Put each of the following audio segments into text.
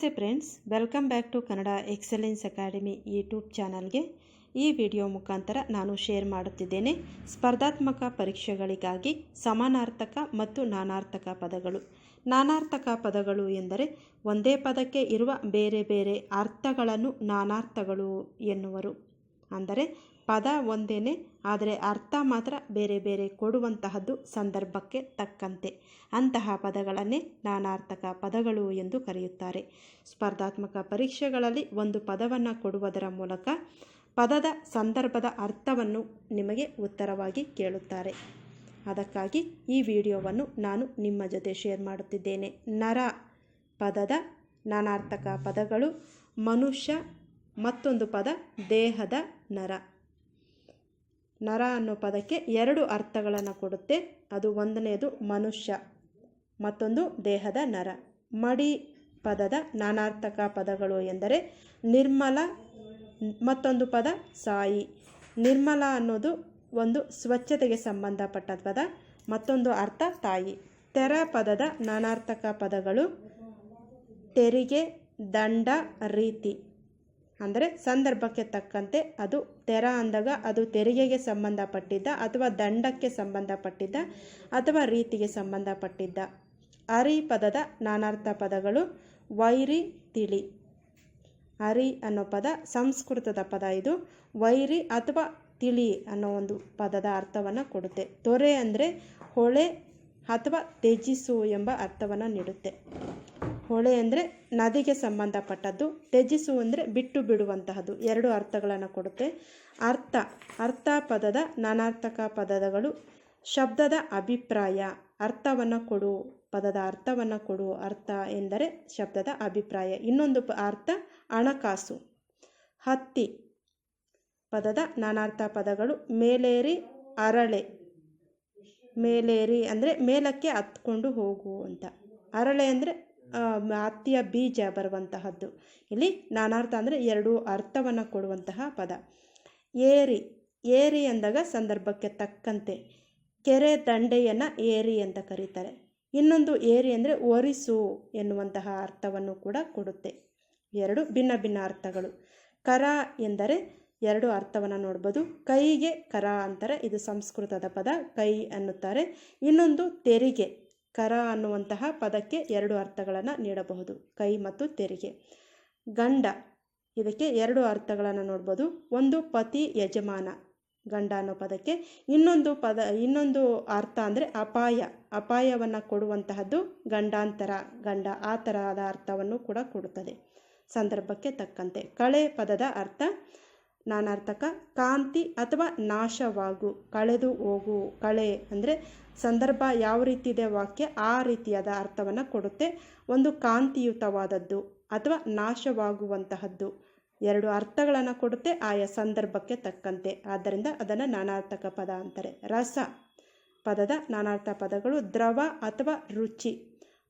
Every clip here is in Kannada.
ನಮಸ್ತೆ friends, welcome back to Kannada excellence academy YouTube ಚಾನಲ್ಗೆ. ಈ ವಿಡಿಯೋ ಮುಖಾಂತರ ನಾನು ಶೇರ್ ಮಾಡುತ್ತಿದ್ದೇನೆ. ಸ್ಪರ್ಧಾತ್ಮಕ ಪರೀಕ್ಷೆಗಳಿಗಾಗಿ ಸಮಾನಾರ್ಥಕ ಮತ್ತು ನಾನಾರ್ಥಕ ಪದಗಳು. ನಾನಾರ್ಥಕ ಪದಗಳು ಎಂದರೆ ಒಂದೇ ಪದಕ್ಕೆ ಇರುವ ಬೇರೆ ಬೇರೆ ಅರ್ಥಗಳನ್ನು ನಾನಾರ್ಥಗಳು ಎನ್ನುವರು. ಅಂದರೆ ಪದ ಒಂದೇನೆ, ಆದರೆ ಅರ್ಥ ಮಾತ್ರ ಬೇರೆ ಬೇರೆ ಕೊಡುವಂತಹದ್ದು ಸಂದರ್ಭಕ್ಕೆ ತಕ್ಕಂತೆ. ಅಂತಹ ಪದಗಳನ್ನೇ ನಾನಾರ್ಥಕ ಪದಗಳು ಎಂದು ಕರೆಯುತ್ತಾರೆ. ಸ್ಪರ್ಧಾತ್ಮಕ ಪರೀಕ್ಷೆಗಳಲ್ಲಿ ಒಂದು ಪದವನ್ನು ಕೊಡುವುದರ ಮೂಲಕ ಪದದ ಸಂದರ್ಭದ ಅರ್ಥವನ್ನು ನಿಮಗೆ ಉತ್ತರವಾಗಿ ಕೇಳುತ್ತಾರೆ. ಅದಕ್ಕಾಗಿ ಈ ವಿಡಿಯೋವನ್ನು ನಾನು ನಿಮ್ಮ ಜೊತೆ ಶೇರ್ ಮಾಡುತ್ತಿದ್ದೇನೆ. ನರ ಪದದ ನಾನಾರ್ಥಕ ಪದಗಳು ಮನುಷ್ಯ ಮತ್ತೊಂದು ಪದ, ದೇಹದ ನರ. ನರ ಅನ್ನೋ ಪದಕ್ಕೆ ಎರಡು ಅರ್ಥಗಳನ್ನು ಕೊಡುತ್ತೆ. ಅದು ಒಂದನೇದು ಮನುಷ್ಯ, ಮತ್ತೊಂದು ದೇಹದ ನರ. ಮಡಿ ಪದದ ನಾನಾರ್ಥಕ ಪದಗಳು ಎಂದರೆ ನಿರ್ಮಲ, ಮತ್ತೊಂದು ಪದ ಸಾಯಿ. ನಿರ್ಮಲ ಅನ್ನೋದು ಒಂದು ಸ್ವಚ್ಛತೆಗೆ ಸಂಬಂಧಪಟ್ಟ ಪದ, ಮತ್ತೊಂದು ಅರ್ಥ ತಾಯಿ. ತೆರ ಪದದ ನಾನಾರ್ಥಕ ಪದಗಳು ತೆರಿಗೆ, ದಂಡ, ರೀತಿ. ಅಂದರೆ ಸಂದರ್ಭಕ್ಕೆ ತಕ್ಕಂತೆ ಅದು ತೆರ ಅಂದಾಗ ಅದು ತೆರಿಗೆಗೆ ಸಂಬಂಧಪಟ್ಟಿದ್ದ ಅಥವಾ ದಂಡಕ್ಕೆ ಸಂಬಂಧಪಟ್ಟಿದ್ದ ಅಥವಾ ರೀತಿಗೆ ಸಂಬಂಧಪಟ್ಟಿದ್ದ. ಅರಿ ಪದದ ನಾನಾರ್ಥ ಪದಗಳು ವೈರಿ ತಿಳಿ. ಅರಿ ಅನ್ನೋ ಪದ ಸಂಸ್ಕೃತದ ಪದ ಇದು. ವೈರಿ ಅಥವಾ ತಿಳಿ ಅನ್ನೋ ಒಂದು ಪದದ ಅರ್ಥವನ್ನು ಕೊಡುತ್ತೆ. ತೊರೆ ಅಂದರೆ ಹೊಳೆ ಅಥವಾ ತ್ಯಜಿಸು ಎಂಬ ಅರ್ಥವನ್ನು ನೀಡುತ್ತೆ. ಹೊಳೆ ಅಂದರೆ ನದಿಗೆ ಸಂಬಂಧಪಟ್ಟದ್ದು. ತ್ಯಜಿಸು ಅಂದರೆ ಬಿಟ್ಟು ಬಿಡುವಂತಹದ್ದು. ಎರಡು ಅರ್ಥಗಳನ್ನು ಕೊಡುತ್ತೆ. ಅರ್ಥ ಅರ್ಥ ಪದದ ನಾನಾರ್ಥಕ ಪದಗಳು. ಶಬ್ದದ ಅಭಿಪ್ರಾಯ, ಅರ್ಥವನ್ನು ಕೊಡು, ಪದದ ಅರ್ಥವನ್ನು ಕೊಡು. ಅರ್ಥ ಎಂದರೆ ಶಬ್ದದ ಅಭಿಪ್ರಾಯ. ಇನ್ನೊಂದು ಅರ್ಥ ಹಣಕಾಸು. ಹತ್ತಿ, ಪದದ ನಾನಾರ್ಥ ಪದಗಳು. ಮೇಲೇರಿ, ಅರಳೆ. ಮೇಲೇರಿ ಅಂದರೆ ಮೇಲಕ್ಕೆ ಹತ್ಕೊಂಡು ಹೋಗು ಅಂತ. ಅರಳೆ ಅಂದರೆ ಹತ್ತಿಯ ಬೀಜ ಬರುವಂತಹದ್ದು. ಇಲ್ಲಿ ನಾನಾರ್ಥ ಅಂದರೆ ಎರಡು ಅರ್ಥವನ್ನು ಕೊಡುವಂತಹ ಪದ. ಏರಿ ಏರಿ ಅಂದಾಗ ಸಂದರ್ಭಕ್ಕೆ ತಕ್ಕಂತೆ. ಕೆರೆ ದಂಡೆಯನ್ನು ಏರಿ ಅಂತ ಕರೀತಾರೆ. ಇನ್ನೊಂದು ಏರಿ ಅಂದರೆ ಒರಿಸು ಎನ್ನುವಂತಹ ಅರ್ಥವನ್ನು ಕೂಡ ಕೊಡುತ್ತೆ. ಎರಡು ಭಿನ್ನ ಭಿನ್ನ ಅರ್ಥಗಳು. ಕರ ಎಂದರೆ ಎರಡು ಅರ್ಥವನ್ನು ನೋಡ್ಬೋದು. ಕೈಗೆ ಕರ ಅಂತಾರೆ. ಇದು ಸಂಸ್ಕೃತದ ಪದ ಕೈ ಅನ್ನುತ್ತಾರೆ. ಇನ್ನೊಂದು ತೆರಿಗೆ. ಕರ ಅನ್ನುವಂತಹ ಪದಕ್ಕೆ ಎರಡು ಅರ್ಥಗಳನ್ನು ನೀಡಬಹುದು. ಕೈ ಮತ್ತು ತೆರಿಗೆ. ಗಂಡ. ಇದಕ್ಕೆ ಎರಡು ಅರ್ಥಗಳನ್ನು ನೋಡ್ಬೋದು. ಒಂದು ಪತಿ ಯಜಮಾನ. ಗಂಡ ಅನ್ನೋ ಪದಕ್ಕೆ ಇನ್ನೊಂದು ಪದ, ಇನ್ನೊಂದು ಅರ್ಥ ಅಂದರೆ ಅಪಾಯ. ಅಪಾಯವನ್ನು ಕೊಡುವಂತಹದ್ದು ಗಂಡಾಂತರ. ಗಂಡ ಆ ಥರದ ಅರ್ಥವನ್ನು ಕೂಡ ಕೊಡುತ್ತದೆ. ಸಂದರ್ಭಕ್ಕೆ ತಕ್ಕಂತೆ. ಕಳೆ ಪದದ ಅರ್ಥ ನಾನಾರ್ಥಕ, ಕಾಂತಿ ಅಥವಾ ನಾಶವಾಗು, ಕಳೆದು ಹೋಗು, ಕಳೆ ಅಂದರೆ ಸಂದರ್ಭ ಯಾವ ರೀತಿ ಇದೆ ವಾಕ್ಯ ಆ ರೀತಿಯಾದ ಅರ್ಥವನ್ನು ಕೊಡುತ್ತೆ. ಒಂದು ಕಾಂತಿಯುತವಾದದ್ದು ಅಥವಾ ನಾಶವಾಗುವಂತಹದ್ದು ಎರಡು ಅರ್ಥಗಳನ್ನು ಕೊಡುತ್ತೆ ಆಯಾ ಸಂದರ್ಭಕ್ಕೆ ತಕ್ಕಂತೆ. ಆದ್ದರಿಂದ ಅದನ್ನು ನಾನಾರ್ಥಕ ಪದ ಅಂತಾರೆ. ರಸ ಪದದ ನಾನಾರ್ಥ ಪದಗಳು ದ್ರವ ಅಥವಾ ರುಚಿ.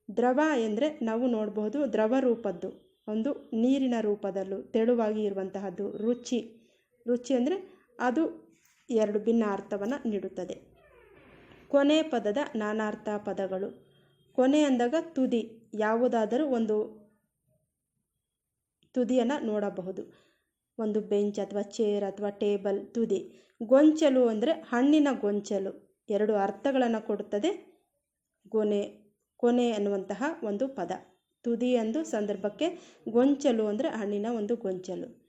ದ್ರವ ಎಂದರೆ ನಾವು ನೋಡಬಹುದು ದ್ರವ ರೂಪದ್ದು. ಒಂದು ನೀರಿನ ರೂಪದಲ್ಲೂ ತೆಳುವಾಗಿ ಇರುವಂತಹದ್ದು ರುಚಿ. ರುಚಿ ಅಂದರೆ ಅದು ಎರಡು ಭಿನ್ನ ಅರ್ಥವನ್ನು ನೀಡುತ್ತದೆ. ಕೊನೆ ಪದದ ನಾನಾರ್ಥ ಪದಗಳು. ಕೊನೆ ಅಂದಾಗ ತುದಿ. ಯಾವುದಾದರೂ ಒಂದು ತುದಿಯನ್ನು ನೋಡಬಹುದು. ಒಂದು ಬೆಂಚ್ ಅಥವಾ ಚೇರ್ ಅಥವಾ ಟೇಬಲ್, ತುದಿ. ಗೊಂಚಲು ಅಂದರೆ ಹಣ್ಣಿನ ಗೊಂಚಲು. ಎರಡು ಅರ್ಥಗಳನ್ನು ಕೊಡುತ್ತದೆ. ಗೊನೆ, ಕೊನೆ ಅನ್ನುವಂತಹ ಒಂದು ಪದ. ತುದಿ ಎಂದು ಸಂದರ್ಭಕ್ಕೆ ಗೊಂಚಲು ಅಂದರೆ ಹಣ್ಣಿನ ಒಂದು ಗೊಂಚಲು.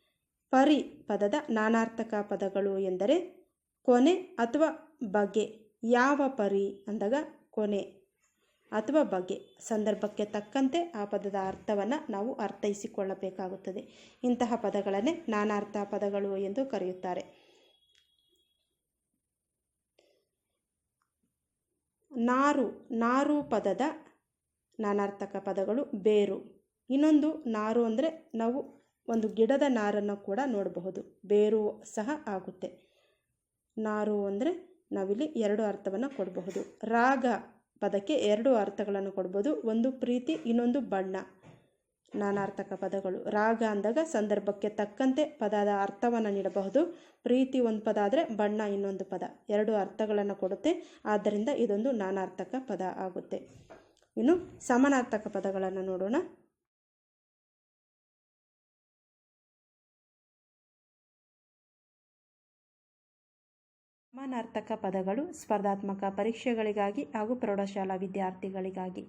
ಪರಿ ಪದದ ನಾನಾರ್ಥಕ ಪದಗಳು ಎಂದರೆ ಕೊನೆ ಅಥವಾ ಬಗೆ. ಯಾವ ಪರಿ ಅಂದಾಗ ಕೊನೆ ಅಥವಾ ಬಗೆ. ಸಂದರ್ಭಕ್ಕೆ ತಕ್ಕಂತೆ ಆ ಪದದ ಅರ್ಥವನ್ನು ನಾವು ಅರ್ಥೈಸಿಕೊಳ್ಳಬೇಕಾಗುತ್ತದೆ. ಇಂತಹ ಪದಗಳನ್ನೇ ನಾನಾರ್ಥ ಪದಗಳು ಎಂದು ಕರೆಯುತ್ತಾರೆ. ನಾರು. ನಾರು ಪದದ ನಾನಾರ್ಥಕ ಪದಗಳು ಬೇರು. ಇನ್ನೊಂದು ನಾರು ಅಂದರೆ ನಾವು ಒಂದು ಗಿಡದ ನಾರನ್ನು ಕೂಡ ನೋಡಬಹುದು. ಬೇರು ಸಹ ಆಗುತ್ತೆ. ನಾರು ಅಂದರೆ ನಾವಿಲ್ಲಿ ಎರಡು ಅರ್ಥವನ್ನು ಕೊಡಬಹುದು. ರಾಗ ಪದಕ್ಕೆ ಎರಡು ಅರ್ಥಗಳನ್ನು ಕೊಡ್ಬೋದು ಒಂದು ಪ್ರೀತಿ, ಇನ್ನೊಂದು ಬಣ್ಣ. ನಾನಾರ್ಥಕ ಪದಗಳು. ರಾಗ ಅಂದಾಗ ಸಂದರ್ಭಕ್ಕೆ ತಕ್ಕಂತೆ ಪದದ ಅರ್ಥವನ್ನು ನೀಡಬಹುದು. ಪ್ರೀತಿ ಒಂದು ಪದ ಆದರೆ ಬಣ್ಣ ಇನ್ನೊಂದು ಪದ. ಎರಡು ಅರ್ಥಗಳನ್ನು ಕೊಡುತ್ತೆ. ಆದ್ದರಿಂದ ಇದೊಂದು ನಾನಾರ್ಥಕ ಪದ ಆಗುತ್ತೆ. ಇನ್ನು ಸಮಾನಾರ್ಥಕ ಪದಗಳನ್ನು ನೋಡೋಣ. ಸಮಾನಾರ್ಥಕ ಪದಗಳು ಸ್ಪರ್ಧಾತ್ಮಕ ಪರೀಕ್ಷೆಗಳಿಗಾಗಿ ಹಾಗೂ ಪ್ರೌಢಶಾಲಾ ವಿದ್ಯಾರ್ಥಿಗಳಿಗಾಗಿ.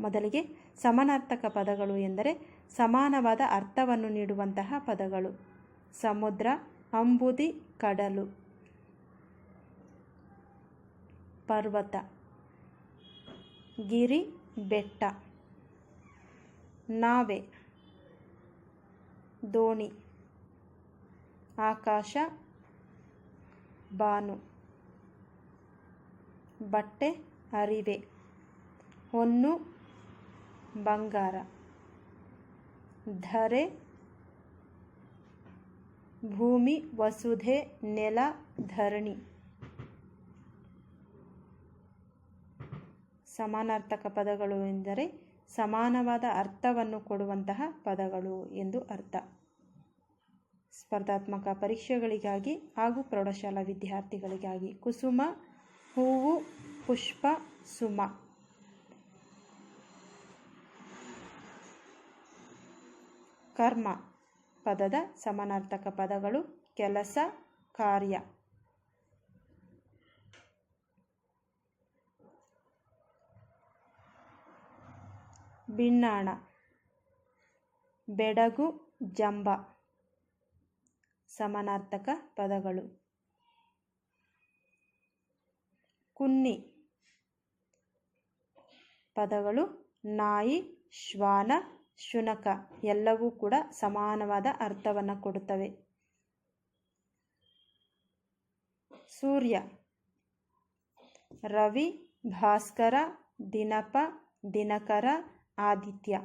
ಮೊದಲಿಗೆ ಸಮಾನಾರ್ಥಕ ಪದಗಳು ಎಂದರೆ ಸಮಾನವಾದ ಅರ್ಥವನ್ನು ನೀಡುವಂತಹ ಪದಗಳು. ಸಮುದ್ರ, ಅಂಬುದಿ, ಕಡಲು. ಪರ್ವತ. ಗಿರಿ, ಬೆಟ್ಟ. ನಾವೆ. ದೋಣಿ. ಆಕಾಶ ಬಾನು. ಬಟ್ಟೆ ಅರಿವೆ ಹೊನ್ನು ಬಂಗಾರ. ಧರೆ ಭೂಮಿ ವಸುಧೆ ನೆಲ ಧರಣಿ. ಸಮಾನಾರ್ಥಕ ಪದಗಳು ಎಂದರೆ ಸಮಾನವಾದ ಅರ್ಥವನ್ನು ಕೊಡುವಂತಹ ಪದಗಳು ಎಂದು ಅರ್ಥ. ಸ್ಪರ್ಧಾತ್ಮಕ ಪರೀಕ್ಷೆಗಳಿಗಾಗಿ ಹಾಗೂ ಪ್ರೌಢಶಾಲಾ ವಿದ್ಯಾರ್ಥಿಗಳಿಗಾಗಿ ಕುಸುಮ, ಹೂವು, ಪುಷ್ಪ, ಸುಮ. ಕರ್ಮ ಪದದ ಸಮಾನಾರ್ಥಕ ಪದಗಳು ಕೆಲಸ, ಕಾರ್ಯ. ಬಿಣ್ಣಾಣ, ಬೆಡಗು, ಜಂಬ. ಸಮಾನಾರ್ಥಕ ಪದಗಳು. ಕುನ್ನಿ. ಪದಗಳು ನಾಯಿ, ಶ್ವಾನ, ಶುನಕ ಎಲ್ಲವೂ ಕೂಡ ಸಮಾನವಾದ ಅರ್ಥವನ್ನು ಕೊಡುತ್ತವೆ. ಸೂರ್ಯ. ರವಿ, ಭಾಸ್ಕರ, ದಿನಪ, ದಿನಕರ, ಆದಿತ್ಯ.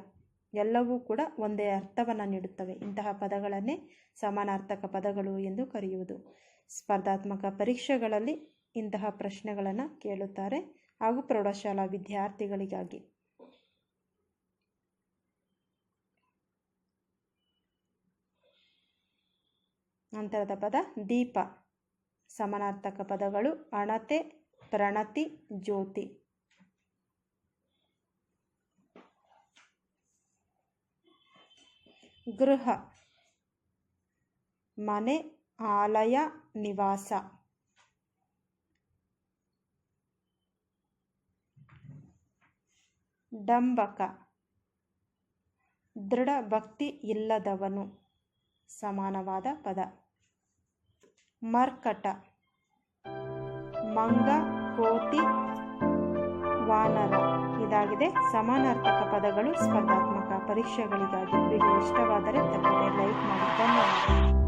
ಎಲ್ಲವೂ ಕೂಡ ಒಂದೇ ಅರ್ಥವನ್ನು ನೀಡುತ್ತವೆ. ಇಂತಹ ಪದಗಳನ್ನೇ ಸಮಾನಾರ್ಥಕ ಪದಗಳು ಎಂದು ಕರೆಯುವುದು. ಸ್ಪರ್ಧಾತ್ಮಕ ಪರೀಕ್ಷೆಗಳಲ್ಲಿ ಇಂತಹ ಪ್ರಶ್ನೆಗಳನ್ನು ಕೇಳುತ್ತಾರೆ ಹಾಗೂ ಪ್ರೌಢಶಾಲಾ ವಿದ್ಯಾರ್ಥಿಗಳಿಗಾಗಿ. ನಂತರದ ಪದ ದೀಪ. ಸಮಾನಾರ್ಥಕ ಪದಗಳು ಅಣತೆ, ಪ್ರಣತಿ, ಜ್ಯೋತಿ. ಗೃಹ. ಮನೆ ಆಲಯ ನಿವಾಸ. ಡಂಬಕ. ದೃಢ ಭಕ್ತಿ ಇಲ್ಲದವನು. ಸಮಾನವಾದ ಪದ. ಮರ್ಕಟ. ಮಂಗ ಕೋತಿ ವಾನರ ಇದಾಗಿದೆ. ಸಮಾನಾರ್ಥಕ ಪದಗಳು ಸ್ಪರ್ಧಾತ್ಮಕ ಪರೀಕ್ಷೆಗಳಿಗಾಗಿ ವಿಡಿಯೋ ಇಷ್ಟವಾದರೆ ತಪ್ಪದೆ. ಲೈಕ್ ಮಾಡಿ ಧನ್ಯವಾದ